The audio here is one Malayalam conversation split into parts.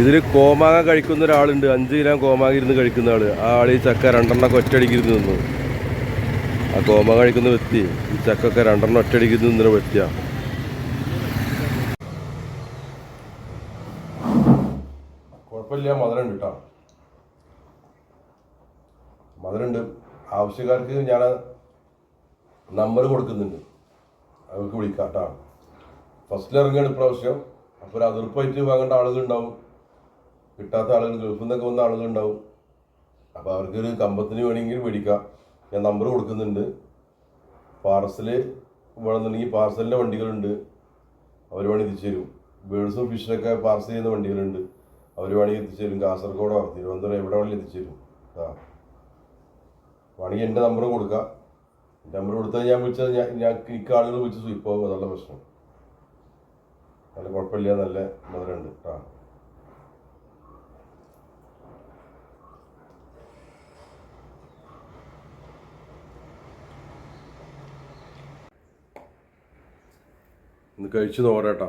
ഇതിൽ കോമാങ്ങ കഴിക്കുന്ന ഒരാളുണ്ട്. അഞ്ച് കിലോ കോമാങ്ങ ഇരുന്ന് കഴിക്കുന്ന ആൾ. ആ ആൾ ഈ ചക്ക രണ്ടെണ്ണമൊക്കെ ഒറ്റയടിക്ക് ഇരുന്ന് നിന്നു. ആ കോമാങ്ങ കഴിക്കുന്ന വ്യക്തി ഈ ചക്കൊക്കെ രണ്ടെണ്ണം ഒറ്റയടിക്കിരുന്ന് നിന്നൊരു വ്യക്തിയാ. കുഴപ്പമില്ല മധുരം കേട്ടോ. മധുരമുണ്ട്. ആവശ്യക്കാർക്ക് ഞാൻ നമ്പർ കൊടുക്കുന്നുണ്ട്. അവർക്ക് വിളിക്കാം കേട്ടോ. ഫസ്റ്റിൽ ഇറങ്ങുകയാണ് ഇപ്രാവശ്യം. അപ്പോൾ ഒരു അതിർപ്പായിട്ട് വാങ്ങേണ്ട ആളുകളുണ്ടാവും. കിട്ടാത്ത ആളുകൾ ഗൾഫിൽ നിന്നൊക്കെ വന്ന ആളുകളുണ്ടാവും. അപ്പോൾ അവർക്കൊരു കമ്പത്തിന് വേണമെങ്കിൽ മേടിക്കാം. ഞാൻ നമ്പർ കൊടുക്കുന്നുണ്ട്. പാർസൽ വേണമെന്നുണ്ടെങ്കിൽ പാർസലിന്റെ വണ്ടികളുണ്ട്. അവർ വേണമെങ്കിൽ എത്തിച്ചു തരും. ബേഡ്സും ഫിഷിനൊക്കെ പാർസൽ ചെയ്യുന്ന വണ്ടികളുണ്ട്. അവർ വേണമെങ്കിൽ എത്തിച്ചു തരും. കാസർഗോഡോ തിരുവനന്തപുരം എവിടെ വേണമെങ്കിലും എത്തിച്ചു തരും. ആ. വേണമെങ്കിൽ എന്റെ നമ്പർ കൊടുക്കാം. നമ്പർ കൊടുത്താൽ ഞാൻ വിളിച്ചത് ഞാൻ ഞാൻ എനിക്ക് ആളുകൾ വിളിച്ച് സ്വീപ്പാവും അതുള്ള പ്രശ്നം. നല്ല കുഴപ്പമില്ല. നല്ല മധുരമുണ്ട്. ആ. ഒന്ന് കഴിച്ചു നോക്കട്ടോ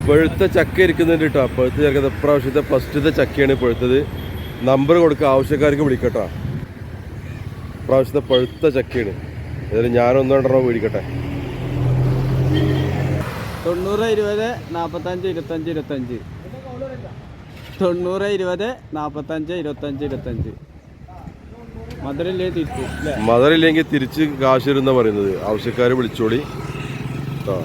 പഴുത്ത ചക്ക ഇരിക്കുന്നുണ്ട് കേട്ടോ പഴുത്ത ചക്ക പ്രാവശ്യത്തെ ഫസ്റ്റത്തെ ചക്കയാണ് പഴുത്തത് നമ്പർ കൊടുക്കുക ആവശ്യക്കാർക്ക് വിളിക്കട്ടോ പ്രാവശ്യത്തെ പഴുത്ത ചക്കയാണ്. ഏതായാലും ഞാനൊന്നോ രണ്ടെണ്ണം മേടിക്കട്ടെ. തൊണ്ണൂറ് ഇരുപത് നാൽപ്പത്തഞ്ച് ഇരുപത്തഞ്ച് ഇരുപത്തഞ്ച്. തൊണ്ണൂറ് ഇരുപത് നാൽപ്പത്തഞ്ച് ഇരുപത്തഞ്ച് ഇരുപത്തഞ്ച്. മധുരല്ലേ തിരിച്ചു മദറില്ലെങ്കിൽ തിരിച്ച് കാശ് വരുന്ന പറയുന്നത്. ആവശ്യക്കാർ വിളിച്ചോളി. കേട്ടോ.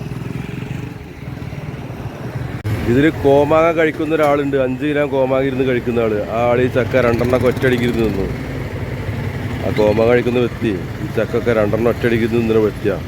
ഇതിൽ കോമാങ്ങ കഴിക്കുന്ന ഒരാളുണ്ട്. അഞ്ച് കിലോ കോമാങ്ങ ഇരുന്ന് കഴിക്കുന്ന ആൾ. ആ ആൾ ഈ ചക്ക രണ്ടെണ്ണൊക്കെ ഒറ്റയടിക്കിരുന്ന് നിന്നു ആ കോമാങ്ങ കഴിക്കുന്ന വ്യക്തി ഈ ചക്കൊക്കെ രണ്ടെണ്ണം ഒറ്റയടിക്കിരുന്ന് നിന്നൊരു വ്യക്തിയാണ്